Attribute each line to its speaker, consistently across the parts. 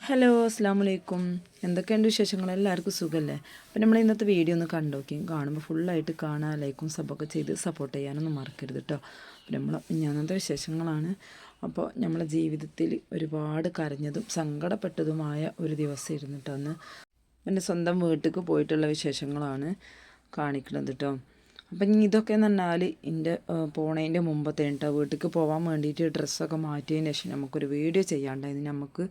Speaker 1: Hello അസ്സാം വലൈക്കും എന്തൊക്കെയുണ്ട് വിശേഷങ്ങൾ എല്ലാവർക്കും സുഖമല്ലേ അപ്പം നമ്മൾ ഇന്നത്തെ വീഡിയോ ഒന്ന് കണ്ടോക്കി കാണുമ്പോൾ ഫുള്ളായിട്ട് കാണാൻ ലൈക്കും സബൊക്കെ ചെയ്ത് സപ്പോർട്ട് ചെയ്യാനൊന്നും മറക്കരുത് കേട്ടോ അപ്പം നമ്മൾ ഇന്നത്തെ വിശേഷങ്ങളാണ്. അപ്പോൾ നമ്മളെ ജീവിതത്തിൽ ഒരുപാട് കരഞ്ഞതും സങ്കടപ്പെട്ടതുമായ ഒരു ദിവസം ഇരുന്നിട്ടാണ് അന്ന്. എന്റെ സ്വന്തം വീട്ടിലേക്ക് പോയിട്ടുള്ള വിശേഷങ്ങളാണ് കാണിക്കുന്നത് കേട്ടോ അപ്പം ഇനി ഇതൊക്കെ എന്ന് പറഞ്ഞാൽ എന്റെ പോണതിന്റെ മുമ്പത്തെ കേട്ടോ വീട്ടിലേക്ക് പോകാൻ വേണ്ടിയിട്ട് ഡ്രസ്സൊക്കെ മാറ്റിയതിന് ശേഷം നമുക്കൊരു വീഡിയോ ചെയ്യാണ്ടായിരുന്നു. നമുക്ക്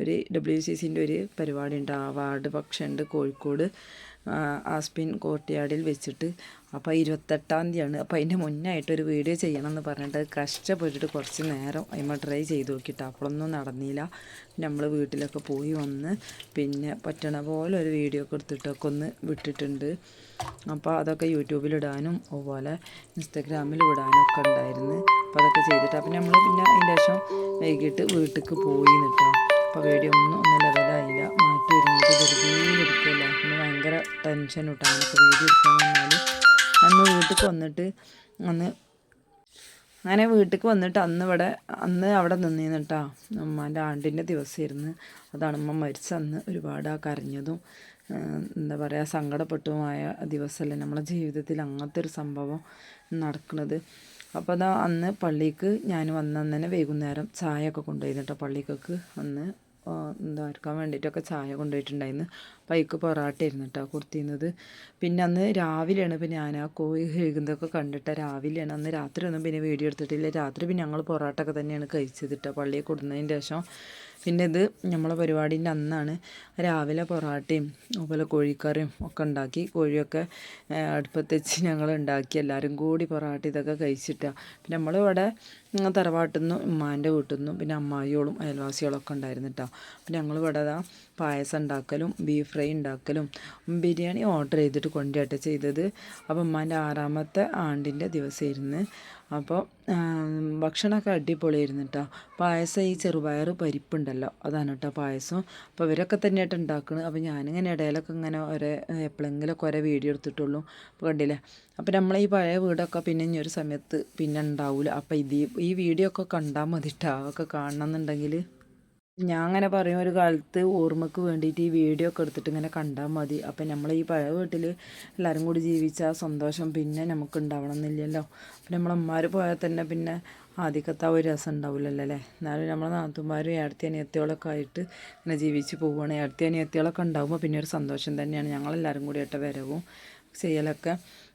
Speaker 1: ഒരു ഡബ്ല്യു സി സിന്റെ ഒരു പരിപാടി ഉണ്ട്. അവാർഡ് പക്ഷമുണ്ട് കോഴിക്കോട്. ആസ്പിൻ കോർട്ട്യാർഡിൽ വെച്ചിട്ട്. അപ്പോൾ ഇരുപത്തെട്ടാം തീയതിയാണ്. അപ്പോൾ അതിന്റെ മുന്നായിട്ട് ഒരു വീഡിയോ ചെയ്യണം എന്ന് പറഞ്ഞിട്ട് കഷ്ടപ്പെട്ടിട്ട് കുറച്ച് നേരം അതിമ ട്രൈ ചെയ്ത് നോക്കിയിട്ട്. അപ്പോഴൊന്നും നടന്നില്ല. നമ്മൾ വീട്ടിലൊക്കെ പോയി വന്ന് പിന്നെ പറ്റണ പോലെ ഒരു വീഡിയോ ഒക്കെ എടുത്തിട്ടൊക്കെ ഒന്ന് വിട്ടിട്ടുണ്ട്. അപ്പോൾ അതൊക്കെ യൂട്യൂബിലിടാനും അതുപോലെ ഇൻസ്റ്റഗ്രാമിൽ വിടാനും ഒക്കെ ഉണ്ടായിരുന്നു. അപ്പോൾ അതൊക്കെ ചെയ്തിട്ട്. അപ്പം നമ്മൾ പിന്നെ അതിന്റെ ശേഷം വൈകിട്ട് വീട്ടിലേക്ക് പോയി നിട്ടോ അപ്പോൾ വീഡിയോ ഒന്നും ലെവലായില്ല മാറ്റി വരുന്നത് വെറുതെ എടുക്കില്ല പിന്നെ ഭയങ്കര ടെൻഷൻ കിട്ടാൻ അപ്പോൾ വീഡിയോ എടുക്കാൻ വന്നാൽ അന്ന് വീട്ടിൽ വന്നിട്ട് അന്ന് അങ്ങനെ വീട്ടിൽ വന്നിട്ട് അന്ന് ഇവിടെ അന്ന് അവിടെ നിന്നിരുന്നു കേട്ടോ ഉമ്മാന്റെ ആണ്ടിന്റെ ദിവസമായിരുന്നു അതാണ് ഉമ്മ മരിച്ച അന്ന് ഒരുപാട് ആ കരഞ്ഞതും. എന്താ പറയുക സങ്കടപ്പെട്ടുമായ ദിവസമല്ലേ നമ്മളെ ജീവിതത്തിൽ അങ്ങനത്തെ ഒരു സംഭവം നടക്കുന്നത് അപ്പോൾ അതാ അന്ന് പള്ളിക്ക് ഞാൻ വന്ന വൈകുന്നേരം ചായ ഒക്കെ കൊണ്ടുപോയിരുന്നു കേട്ടോ പള്ളിക്കൊക്കെ. അന്ന് എന്താ എടുക്കാൻ വേണ്ടിയിട്ടൊക്കെ ചായ കൊണ്ടുപോയിട്ടുണ്ടായിരുന്നു. പൈക്ക് പൊറാട്ട ആയിരുന്നു കേട്ടോ കൊടുത്തിരുന്നത്. പിന്നെ അന്ന് രാവിലെയാണ് പിന്നെ ഞാൻ ആ കോഴി കഴുകുന്നതൊക്കെ കണ്ടിട്ട് രാവിലെയാണ്. അന്ന് രാത്രി ഒന്നും പിന്നെ വീഡിയോ എടുത്തിട്ടില്ല. രാത്രി പിന്നെ ഞങ്ങൾ പൊറാട്ട ഒക്കെ തന്നെയാണ് കഴിച്ചത് കേട്ടോ പള്ളിയിൽ കൊടുക്കുന്നതിന്റെ ശേഷം. പിന്നെ ഇത് നമ്മളെ പരിപാടീന്റെ അന്നാണ് രാവിലെ പൊറാട്ടയും അതുപോലെ കോഴിക്കറിയും ഒക്കെ ഉണ്ടാക്കി കോഴിയൊക്കെ അടുപ്പത്ത് വെച്ച് ഞങ്ങൾ ഉണ്ടാക്കി എല്ലാവരും കൂടി പൊറാട്ട ഇതൊക്കെ കഴിച്ചിട്ടാണ് പിന്നെ നമ്മളിവിടെ തറവാട്ടിൽ നിന്നും ഉമ്മാന്റെ വീട്ടിൽ നിന്നും പിന്നെ അമ്മായിയോളും അയൽവാസികളൊക്കെ ഉണ്ടായിരുന്നു കേട്ടോ അപ്പം ഞങ്ങളിവിടെ പായസം ഉണ്ടാക്കലും ബീഫ് ഫ്രൈ ഉണ്ടാക്കലും ബിരിയാണി ഓർഡർ ചെയ്തിട്ട് കൊണ്ടുപോയിട്ട് ചെയ്തത്. അപ്പോൾ ഉമ്മാന്റെ ആറാമത്തെ ആണ്ടിന്റെ ദിവസമായിരുന്നു അപ്പോൾ ഭക്ഷണമൊക്കെ അടിപൊളിയായിരുന്നു കേട്ടോ പായസം ഈ ചെറുപയർ പരിപ്പുണ്ടല്ലോ അതാണ് കേട്ടോ പായസം. അപ്പോൾ ഇവരൊക്കെ തന്നെയായിട്ട് ഉണ്ടാക്കുന്നത് അപ്പോൾ ഞാനിങ്ങനെ ഇടയിലൊക്കെ ഇങ്ങനെ ഒരേ എപ്പോഴെങ്കിലൊക്കെ ഒരേ വീഡിയോ എടുത്തിട്ടുള്ളൂ. അപ്പോൾ കണ്ടില്ലേ? അപ്പോൾ നമ്മൾ ഈ പഴയ വീടൊക്കെ പിന്നെ ഇനി ഒരു സമയത്ത് പിന്നെ ഉണ്ടാവില്ല അപ്പോൾ ഇത് ഈ വീഡിയോ ഒക്കെ കണ്ടാൽ മതി കേട്ടോ ഒക്കെ കാണണം എന്നുണ്ടെങ്കിൽ ഞാൻ അങ്ങനെ പറയും ഒരു കാലത്ത് ഓർമ്മക്ക് വേണ്ടിയിട്ട് ഈ വീഡിയോ ഒക്കെ എടുത്തിട്ട് ഇങ്ങനെ കണ്ടാൽ മതി. അപ്പം നമ്മൾ ഈ പഴയ വീട്ടിൽ എല്ലാവരും കൂടി ജീവിച്ച സന്തോഷം പിന്നെ നമുക്ക് ഉണ്ടാവണം എന്നില്ലല്ലോ. അപ്പം നമ്മളമ്മമാർ പോയാൽ തന്നെ പിന്നെ ആദ്യക്കത്തെ ആ ഒരു രസം ഉണ്ടാവില്ലല്ലോ അല്ലേ? എന്നാലും നമ്മളെ നാത്തുമാരും ഏടത്തി അനിയത്തികളൊക്കെ ആയിട്ട് ഇങ്ങനെ ജീവിച്ച് പോവുകയാണ് ഏടത്തി അനിയത്തികളൊക്കെ ഉണ്ടാകുമ്പോൾ പിന്നെ ഒരു സന്തോഷം തന്നെയാണ്. ഞങ്ങളെല്ലാവരും കൂടി ആയിട്ട് വരവും ചെയ്യലൊക്കെ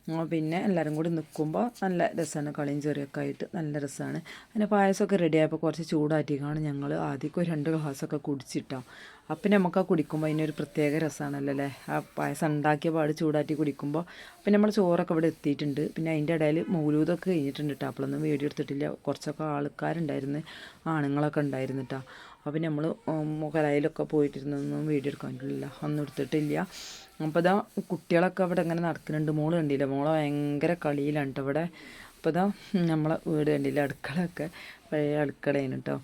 Speaker 1: പിന്നെ എല്ലാവരും കൂടി നിൽക്കുമ്പോൾ നല്ല രസമാണ് കളിയും ചെറിയൊക്കെ ആയിട്ട്. നല്ല രസമാണ് പിന്നെ പായസമൊക്കെ റെഡിയായപ്പോൾ കുറച്ച് ചൂടാറ്റിക്കാണ് ഞങ്ങൾ ആദ്യമൊക്കെ ഒരു രണ്ട് ഗ്ലാസ്സൊക്കെ കുടിച്ചിട്ടോ. അപ്പം നമുക്ക് ആ കുടിക്കുമ്പോൾ അതിനൊരു പ്രത്യേക രസമാണല്ലോ അല്ലേ? ആ പായസം ഉണ്ടാക്കിയ പാട് ചൂടാറ്റി കുടിക്കുമ്പോൾ പിന്നെ നമ്മൾ ചോറൊക്കെ ഇവിടെ എത്തിയിട്ടുണ്ട്. പിന്നെ അതിന്റെ ഇടയിൽ മൂലൂതൊക്കെ കഴിഞ്ഞിട്ടുണ്ട് കേട്ടോ അപ്പോഴൊന്നും വീഡിയോ എടുത്തിട്ടില്ല. കുറച്ചൊക്കെ ആൾക്കാരുണ്ടായിരുന്നു. ആണുങ്ങളൊക്കെ ഉണ്ടായിരുന്നു കേട്ടോ അപ്പം നമ്മൾ കലയിലൊക്കെ പോയിട്ടിരുന്നൊന്നും വീഡിയോ എടുക്കാൻ പറ്റില്ല ഒന്നും എടുത്തിട്ടില്ല. അപ്പോൾ ഇതാ കുട്ടികളൊക്കെ അവിടെ ഇങ്ങനെ നടക്കുന്നുണ്ട്. മോൾ കണ്ടില്ല? മോളെ ഭയങ്കര കളിയിലാണ് കേട്ടോ ഇവിടെ. അപ്പോൾ ഇതാ നമ്മളെ വീട് കണ്ടില്ല? അടുക്കളയൊക്കെ പഴയ അടുക്കളയാണ് കേട്ടോ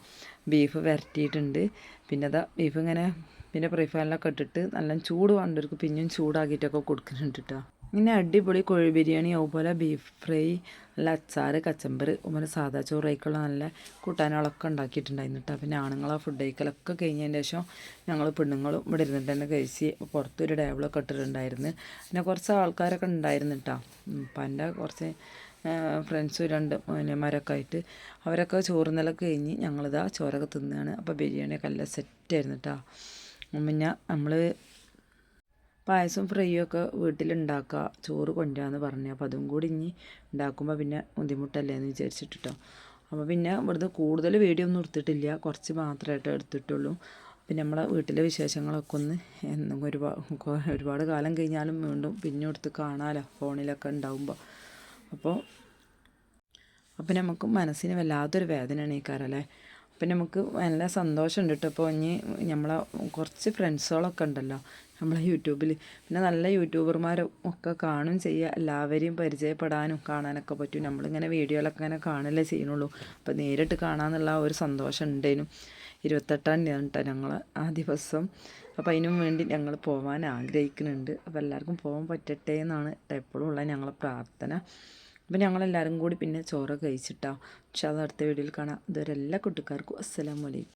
Speaker 1: ബീഫ് വരട്ടിയിട്ടുണ്ട് പിന്നെ അതാ ബീഫ് ഇങ്ങനെ പിന്നെ പ്രിഫാനിലൊക്കെ ഇട്ടിട്ട് നല്ല ചൂട് വേണ്ടവർക്ക് പിന്നെയും ചൂടാക്കിയിട്ടൊക്കെ കൊടുക്കുന്നുണ്ട് കേട്ടോ ഇങ്ങനെ അടിപൊളി കോഴി ബിരിയാണി അതുപോലെ ബീഫ് ഫ്രൈ നല്ല അച്ചാർ കച്ചമ്പർ അതുപോലെ സാധാ ചോറായിക്കുള്ള നല്ല കൂട്ടാനുകളൊക്കെ ഉണ്ടാക്കിയിട്ടുണ്ടായിരുന്നു കേട്ടോ. പിന്നെ ആ ഫുഡ് കഴിക്കലൊക്കെ കഴിഞ്ഞതിന് ശേഷം ഞങ്ങൾ പെണ്ണുങ്ങളും ഇവിടെ ഇരുന്നിട്ട് തന്നെ കഴിച്ച് പുറത്തൊരു ടേബിളൊക്കെ ഇട്ടിട്ടുണ്ടായിരുന്നു. പിന്നെ കുറച്ച് ആൾക്കാരൊക്കെ ഉണ്ടായിരുന്നു കേട്ടോ. അപ്പം എന്റെ കുറച്ച് ഫ്രണ്ട്സും രണ്ട് മോനന്മാരൊക്കെ ആയിട്ട് അവരൊക്കെ ചോറ് ചോറുന്നലൊക്കെ കഴിഞ്ഞ് ഞങ്ങളിതാ ചോറൊക്കെ തിന്നുകയാണ് അപ്പോൾ ബിരിയാണിയൊക്കെ നല്ല സെറ്റായിരുന്നു കേട്ടോ. പിന്നെ നമ്മൾ പായസം ഫ്രൈയും ഒക്കെ വീട്ടിലുണ്ടാക്കുക ചോറ് കൊണ്ടുവരാമെന്ന് പറഞ്ഞു. അപ്പോൾ അതും കൂടി ഇനി ഉണ്ടാക്കുമ്പോൾ പിന്നെ ബുദ്ധിമുട്ടല്ലേ എന്ന് വിചാരിച്ചിട്ടോ അപ്പോൾ പിന്നെ ഇവിടുന്ന് കൂടുതൽ വീഡിയോ ഒന്നും എടുത്തിട്ടില്ല. കുറച്ച് മാത്രമായിട്ട് എടുത്തിട്ടുള്ളൂ. പിന്നെ നമ്മളെ വീട്ടിലെ വിശേഷങ്ങളൊക്കെ ഒന്ന് എന്നും ഒരുപാട് ഒരുപാട് കാലം കഴിഞ്ഞാലും വീണ്ടും പിന്നെ എടുത്ത് കാണാമല്ലോ ഫോണിലൊക്കെ ഉണ്ടാകുമ്പോൾ അപ്പോൾ അപ്പോൾ നമുക്ക് മനസ്സിന് വല്ലാത്തൊരു വേദനയാണ് ഈ കാരല്ലേ അപ്പം നമുക്ക് നല്ല സന്തോഷമുണ്ട് കേട്ടോ ഇപ്പോൾ ഇനി നമ്മളെ കുറച്ച് ഫ്രണ്ട്സുകളൊക്കെ ഉണ്ടല്ലോ. നമ്മളെ യൂട്യൂബിൽ. പിന്നെ നല്ല യൂട്യൂബർമാരും ഒക്കെ കാണും ചെയ്യുക എല്ലാവരെയും പരിചയപ്പെടാനും കാണാനൊക്കെ പറ്റും. നമ്മളിങ്ങനെ വീഡിയോകളൊക്കെ ഇങ്ങനെ കാണലേ ചെയ്യുന്നുള്ളൂ. അപ്പോൾ നേരിട്ട് കാണാമെന്നുള്ള ഒരു സന്തോഷം ഉണ്ടേനും. ഇരുപത്തെട്ടാം തീയതി ഞങ്ങൾ ആ ദിവസം. അപ്പോൾ അതിനും വേണ്ടി ഞങ്ങൾ പോകാൻ ആഗ്രഹിക്കുന്നുണ്ട്. അപ്പോൾ എല്ലാവർക്കും പോകാൻ പറ്റട്ടെ എന്നാണ് എപ്പോഴും ഉള്ള ഞങ്ങളെ പ്രാർത്ഥന. അപ്പോൾ ഞങ്ങളെല്ലാവരും കൂടി പിന്നെ ചോറ് കഴിച്ചിട്ടാണ് പക്ഷെ അത് അടുത്ത വീഡിയോയിൽ കാണാം. ഇതുവരെ എല്ലാ കുട്ടിക്കാർക്കും അസ്സലാമലൈക്കും